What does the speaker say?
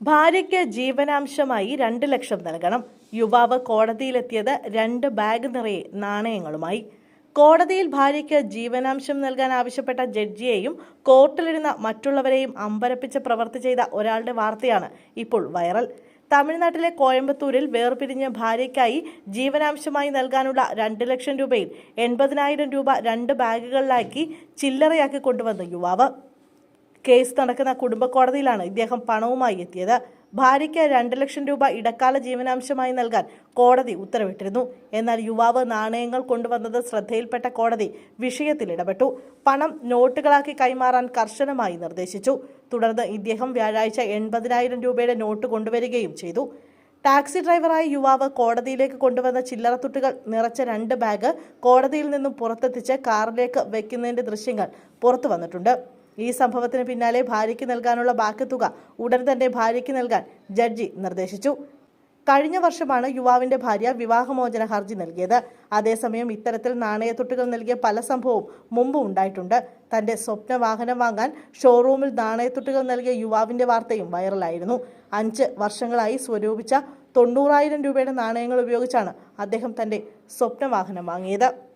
ഭാര്യയ്ക്ക് ജീവനാംശമായി രണ്ട് ലക്ഷം നൽകണം. യുവാവ് കോടതിയിലെത്തിയത് രണ്ട് ബാഗ് നിറയെ നാണയങ്ങളുമായി. കോടതിയിൽ ഭാര്യയ്ക്ക് ജീവനാംശം നൽകാൻ ആവശ്യപ്പെട്ട ജഡ്ജിയെയും കോർട്ടിലിരുന്ന മറ്റുള്ളവരെയും അമ്പരപ്പിച്ച് പ്രവർത്തി ചെയ്ത ഒരാളുടെ വാർത്തയാണ് ഇപ്പോൾ വൈറൽ. തമിഴ്നാട്ടിലെ കോയമ്പത്തൂരിൽ വേർപിരിഞ്ഞ ഭാര്യയ്ക്കായി ജീവനാംശമായി നൽകാനുള്ള രണ്ട് ലക്ഷം രൂപയിൽ എൺപതിനായിരം രൂപ രണ്ട് ബാഗുകളിലാക്കി ചില്ലറയാക്കി കൊണ്ടുവന്ന യുവാവ്. കേസ് നടക്കുന്ന കുടുംബ കോടതിയിലാണ് ഇദ്ദേഹം പണവുമായി എത്തിയത്. ഭാര്യയ്ക്ക് രണ്ട് ലക്ഷം രൂപ ഇടക്കാല ജീവനാംശമായി നൽകാൻ കോടതി ഉത്തരവിട്ടിരുന്നു. എന്നാൽ യുവാവ് നാണയങ്ങൾ കൊണ്ടുവന്നത് ശ്രദ്ധയിൽപ്പെട്ട കോടതി വിഷയത്തിൽ ഇടപെട്ടു. പണം നോട്ടുകളാക്കി കൈമാറാൻ കർശനമായി നിർദ്ദേശിച്ചു. തുടർന്ന് ഇദ്ദേഹം വ്യാഴാഴ്ച എൺപതിനായിരം രൂപയുടെ നോട്ട് കൊണ്ടുവരികയും ചെയ്തു. ടാക്സി ഡ്രൈവറായ യുവാവ് കോടതിയിലേക്ക് കൊണ്ടുവന്ന ചില്ലറ ചില്ലറത്തുട്ടുകൾ നിറച്ച രണ്ട് ബാഗ് കോടതിയിൽ നിന്നും പുറത്തെത്തിച്ച് കാറിലേക്ക് വെക്കുന്നതിന്റെ ദൃശ്യങ്ങൾ പുറത്തു വന്നിട്ടുണ്ട്. ഈ സംഭവത്തിന് പിന്നാലെ ഭാര്യയ്ക്ക് നൽകാനുള്ള ബാക്കി തുക ഉടൻ തന്നെ ഭാര്യയ്ക്ക് നൽകാൻ ജഡ്ജി നിർദ്ദേശിച്ചു. കഴിഞ്ഞ വർഷമാണ് യുവാവിന്റെ ഭാര്യ വിവാഹമോചന ഹർജി നൽകിയത്. അതേസമയം ഇത്തരത്തിൽ നാണയത്തൊട്ടുകൾ നൽകിയ പല സംഭവവും മുമ്പ് ഉണ്ടായിട്ടുണ്ട്. തന്റെ സ്വപ്ന വാഹനം വാങ്ങാൻ ഷോറൂമിൽ നാണയത്തൊട്ടുകൾ നൽകിയ യുവാവിന്റെ വാർത്തയും വൈറലായിരുന്നു. അഞ്ച് വർഷങ്ങളായി സ്വരൂപിച്ച തൊണ്ണൂറായിരം രൂപയുടെ നാണയങ്ങൾ ഉപയോഗിച്ചാണ് അദ്ദേഹം തന്റെ സ്വപ്ന വാഹനം വാങ്ങിയത്.